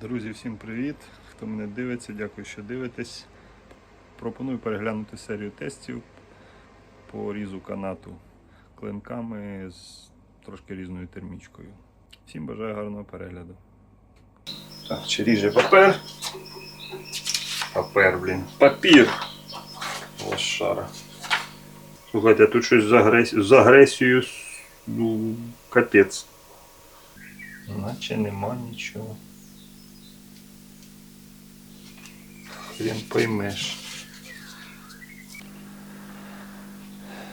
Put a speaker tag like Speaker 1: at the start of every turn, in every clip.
Speaker 1: Друзі, всім привіт! Хто мене дивиться, дякую, що дивитесь. Пропоную переглянути серію тестів по різу канату клинками з трошки різною термічкою. Всім бажаю гарного перегляду. Так, чи ріже папер? Папер, блін. Папір! Лошара. Слухайте, тут щось з, агрес... з агресією ну, капець. Наче нема нічого. Хрен поймеш.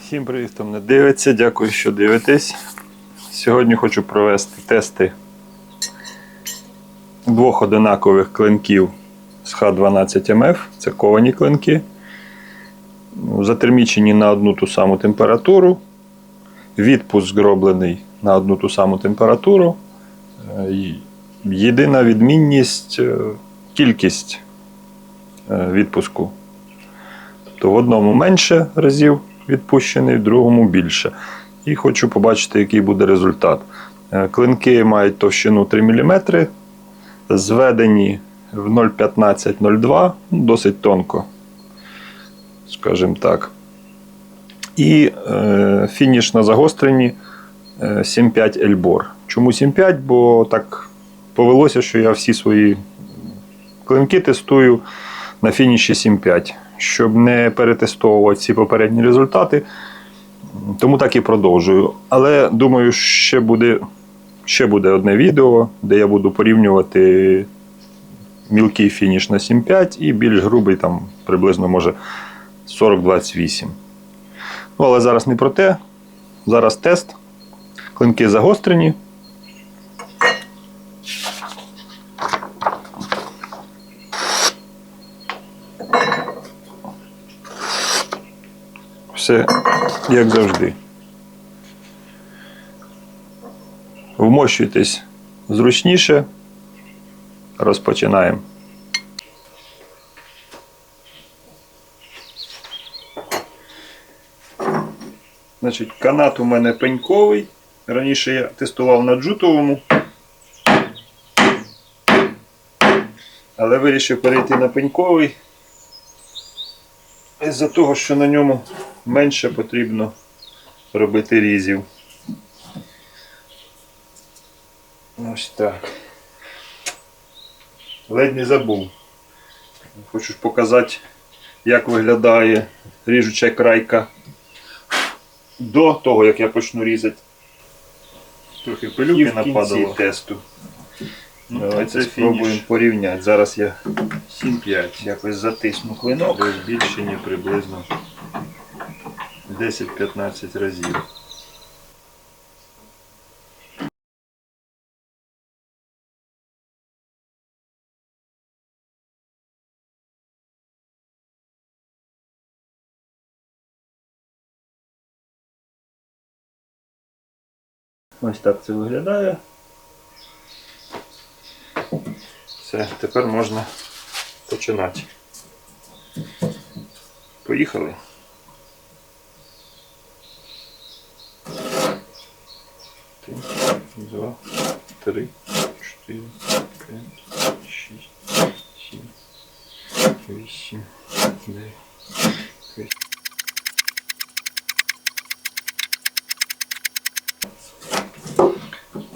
Speaker 1: Всім привіт, хто мене дивиться. Дякую, що дивитесь. Сьогодні хочу провести тести двох одинакових клинків з Х12МФ. Це ковані клинки. Ну, Затермічені на одну ту саму температуру. Відпуск зроблений на одну ту саму температуру. Е, Єдина відмінність е, кількість відпуску. Тобто в одному менше разів відпущений, в другому більше. І хочу побачити, який буде результат. Е, Клинки мають товщину 3 мм, зведені в 0,15-0,2, ну, досить тонко, скажімо так. І е, фініш на загостренні е, 7,5 Ельбор. Чому 7,5? Бо так повелося, що я всі свої клинки тестую на фініші 7,5, щоб не перетестовувати ці попередні результати. Тому так і продовжую. Але думаю, ще буде, ще буде одне відео, де я буду порівнювати мілкий фініш на 7,5 і більш грубий, там приблизно може 40-28. Ну, але зараз не про те. Зараз тест. Клинки загострені. Все як завжди. Вмощуйтесь зручніше. Розпочинаємо. Значить, канат у мене пеньковий. Раніше я тестував на джутовому. Але вирішив перейти на пеньковий. Із-за того, що на ньому менше потрібно робити різів. Ось так. Ледь не забув. Хочу ж показати, як виглядає ріжуча крайка до того, як я почну різати. Трохи пилюки нападало тесту.
Speaker 2: Ну,
Speaker 1: Давайте спробуємо
Speaker 2: фініш.
Speaker 1: порівняти. Зараз я
Speaker 2: 7-5.
Speaker 1: якось затисну клинок.
Speaker 2: При збільшенні приблизно
Speaker 1: 10-15 разів. Ось так це виглядає. Все, тепер можна починати. Поїхали. Один, два, три, чотири, п'ять, шість, сім, вісім, дев'ять.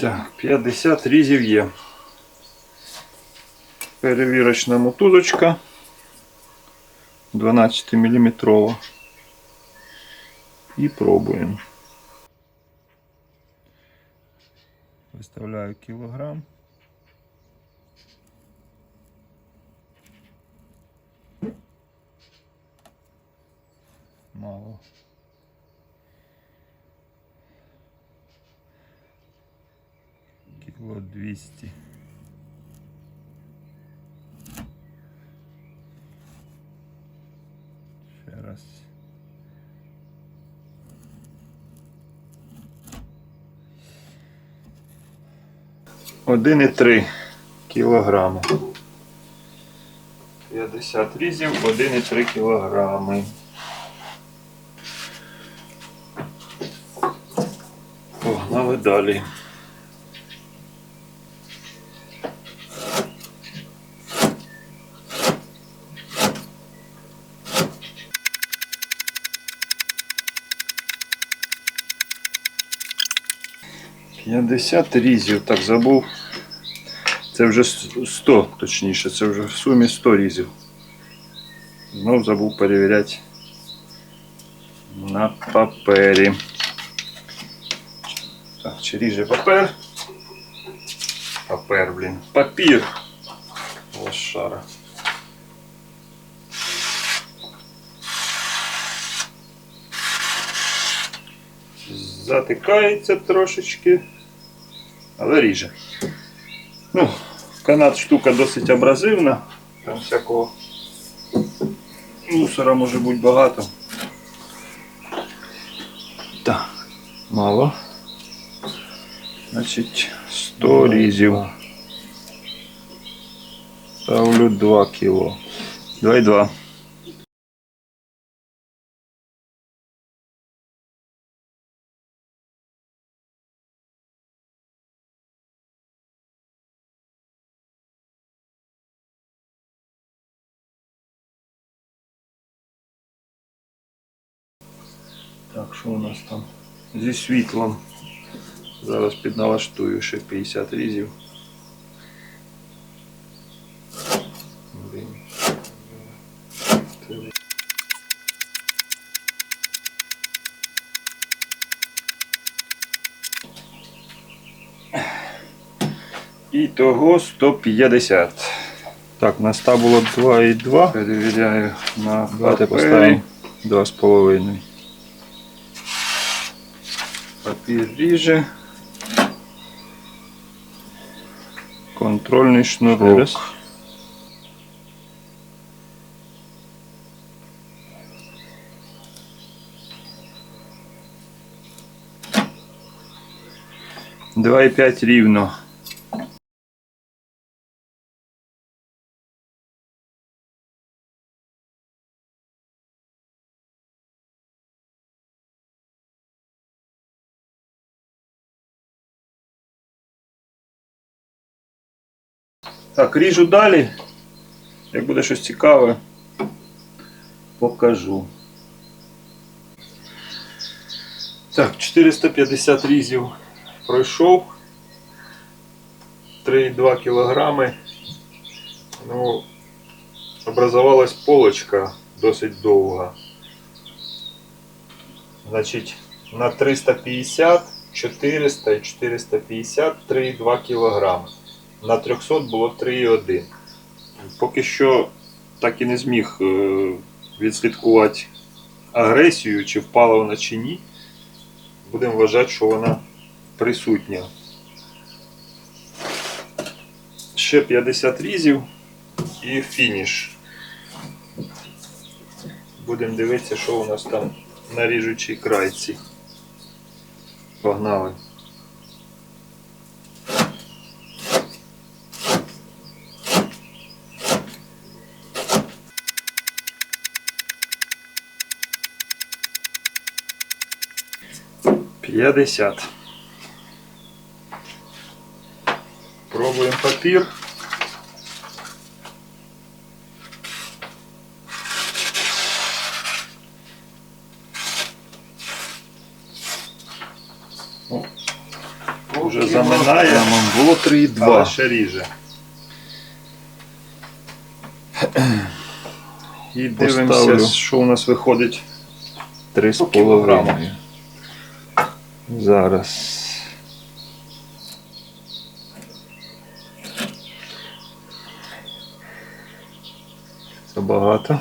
Speaker 1: Так, 50 різів є. Перевірочна мотузочка 12 мм. І пробуємо. Виставляю кілограм. Мало. Кіло 200. 1,3 кілограми. 50 різів, 1,3 кілограми. Погнали далі. П'ятдесят різів, так забув. Це вже 100, точніше, це вже в сумі 100 різів. Знов забув перевіряти на папері. Так, чи ріже папер? Папер, блін. Папір. Лошара. Затикається трошечки, але ріже. Ну, канат штука досить абразивна. Там всякого мусора може бути багато. Так, мало. Значить, 100 різів. Ставлю 2 кіло. 2,2. Що у нас там? Зі світлом. Зараз підналаштую ще 50 різів. І того 150. Так, на 100 було 2,2. Перевіряю на
Speaker 2: Давайте
Speaker 1: папері.
Speaker 2: поставимо
Speaker 1: 2,5. Папір ріже. Контрольний шнурок. Два і п'ять рівно. Так, ріжу далі. Як буде щось цікаве, покажу. Так, 450 різів пройшов. 3,2 кілограми. Ну, образовалась полочка досить довга. Значить, на 350, 400 і 450 3,2 кілограми. На 300 було 3,1. Поки що так і не зміг е, відслідкувати агресію, чи впала вона чи ні. Будемо вважати, що вона присутня. Ще 50 різів і фініш. Будемо дивитися, що у нас там на ріжучій крайці. Погнали. П'ятдесят. Пробуємо папір. О, Вже заминає,
Speaker 2: Було
Speaker 1: але
Speaker 2: 3,2.
Speaker 1: ще ріже. І дивимося,
Speaker 2: Поставлю.
Speaker 1: що у нас виходить.
Speaker 2: 3,5
Speaker 1: кілограми. Зараз. Це Ну.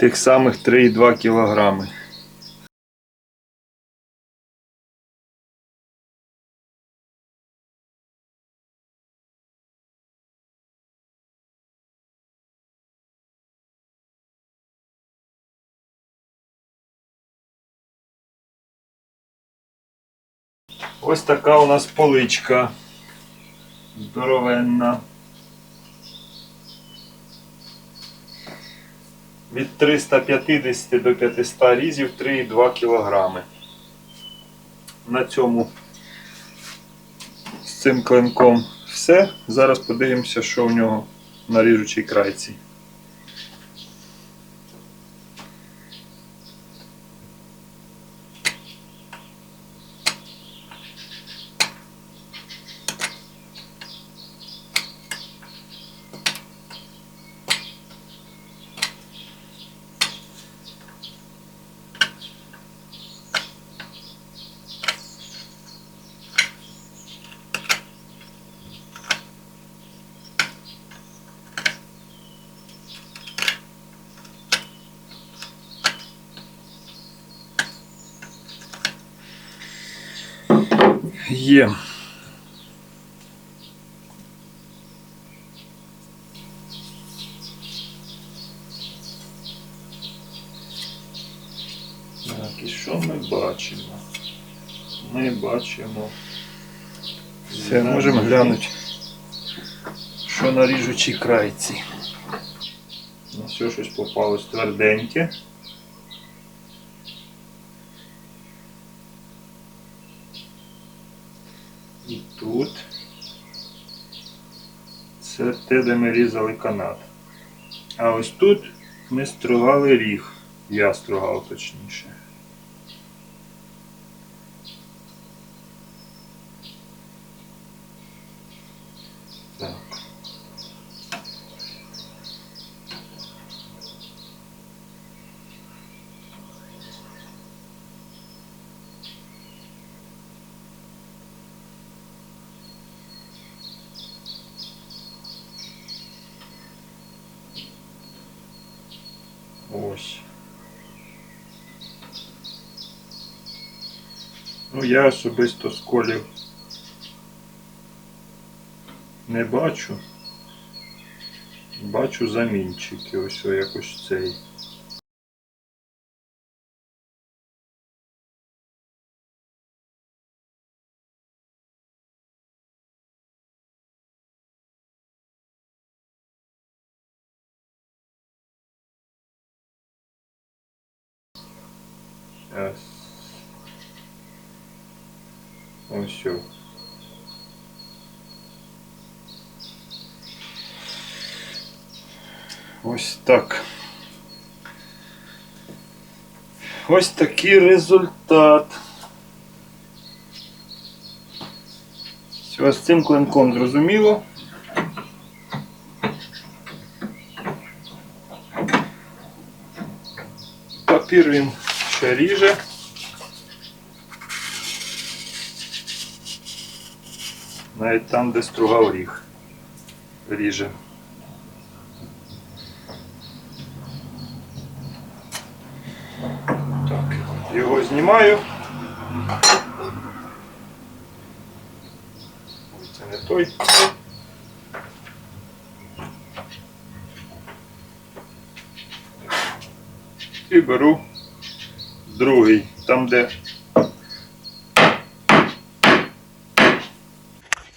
Speaker 1: Тих самих 3,2 кілограми. Ось така у нас поличка. Здоровенна. Від 350 до 500 різів 3,2 кг. На цьому з цим клинком все. Зараз подивимося, що в нього на ріжучій крайці. Є. Так, і що ми бачимо? Ми бачимо. Все, можемо глянути, що на ріжучій крайці. На все щось попалось тверденьке. І тут. Це те, де ми різали канат. А ось тут ми стругали ріг. Я стругав точніше. Так. Ось. Ну, я особисто сколів не бачу. Бачу замінчики, ось якось цей. Сейчас. Ось все. Ось так. Ось такий результат. Все, з цим клинком зрозуміло. Папір він ще ріже. Навіть там, де стругав ріг. Ріже. Так, його знімаю. Ой, Це не той. І беру другий, там де.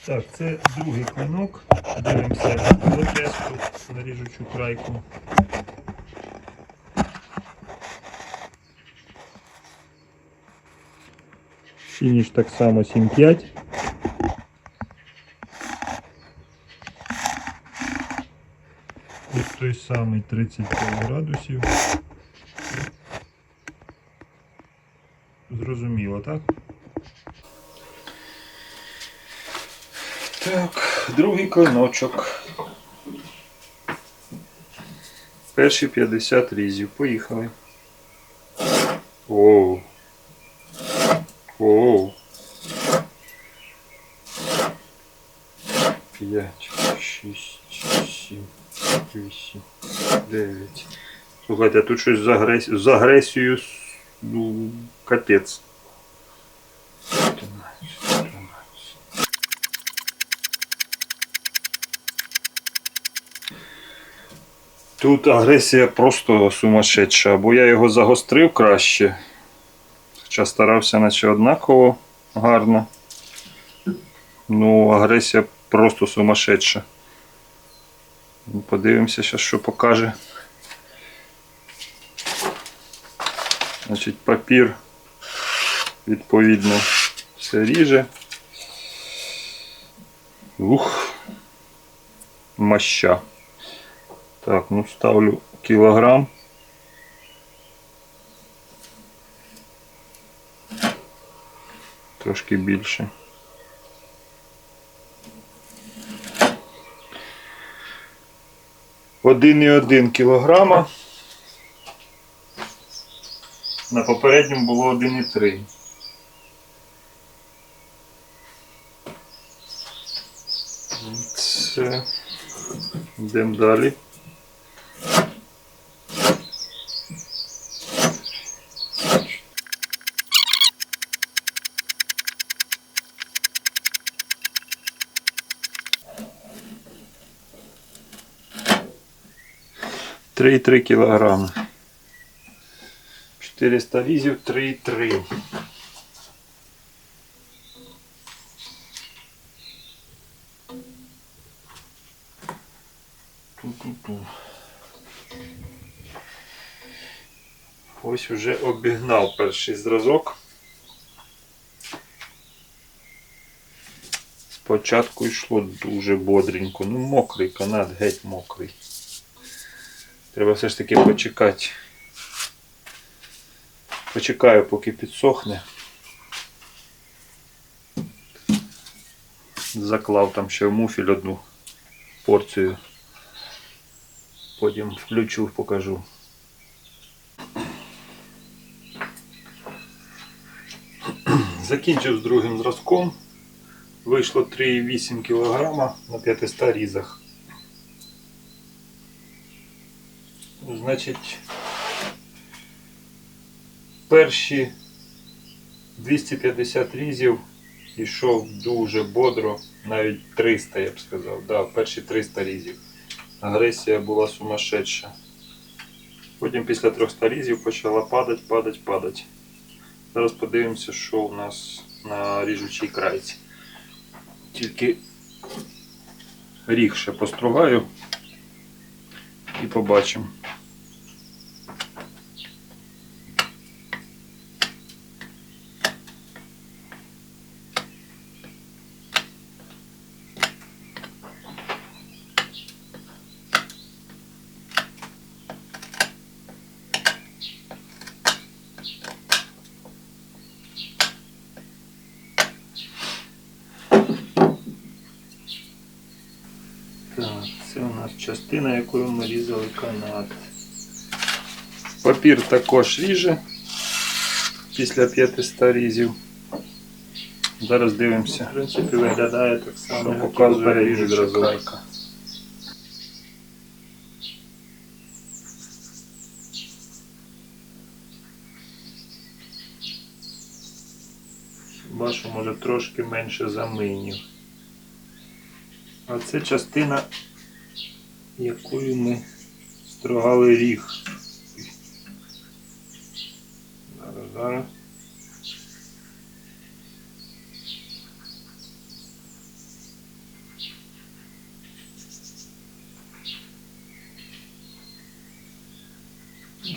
Speaker 1: Так, це другий клинок. Дивимося на ріжучу крайку. Фініш так само 7,5. Тут той самий 35 градусів. Зрозуміло, так? Так, другий клиночок. Перші 50 різів. Поїхали. Оу. Оу. 5, 6, 7, 8, 9. Слухайте, а тут щось з, агрес... з агресією ну, капець. 14, 13. Тут агресія просто сумасшедша, бо я його загострив краще. Хоча старався наче однаково гарно. Ну, агресія просто сумасшедша. Ну, Подивимося, зараз, що покаже Значить, папір відповідно все ріже. Ух. Маща. Так, ну ставлю кілограм. Трошки більше. Один і один кілограма. На попередньому було 1,3. Це. Йдемо далі. Три і три кілограми. 400 різів 3,3. Ту-ту-ту. Ось вже обігнав перший зразок. Спочатку йшло дуже бодренько. Ну, мокрий канат, геть мокрий. Треба все ж таки почекати. Почекаю, поки підсохне. Заклав там ще в муфіль одну порцію. Потім включу, покажу. Закінчив з другим зразком. Вийшло 3,8 кг на 500 різах. Значить, перші 250 різів йшов дуже бодро, навіть 300, я б сказав. Да, перші 300 різів. Агресія була сумасшедша. Потім після 300 різів почала падати, падати, падати. Зараз подивимося, що у нас на ріжучій крайці. Тільки ріг ще постругаю і побачимо. Так, це у нас частина, якою ми різали канат. Папір також ріже після 500 різів. Зараз дивимося.
Speaker 2: В принципі, виглядає так само,
Speaker 1: показує
Speaker 2: зразок.
Speaker 1: крайка. Бачу, може трошки менше заминів. А це частина, якою ми строгали ріг. Зараз, зараз.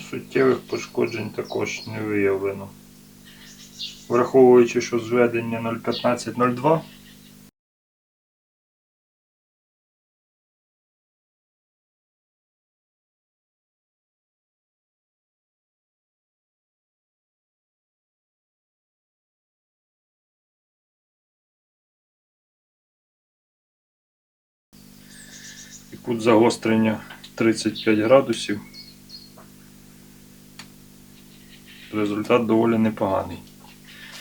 Speaker 1: Суттєвих пошкоджень також не виявлено. Враховуючи, що зведення 0,15-0,2. Кут загострення 35 градусів. Результат доволі непоганий.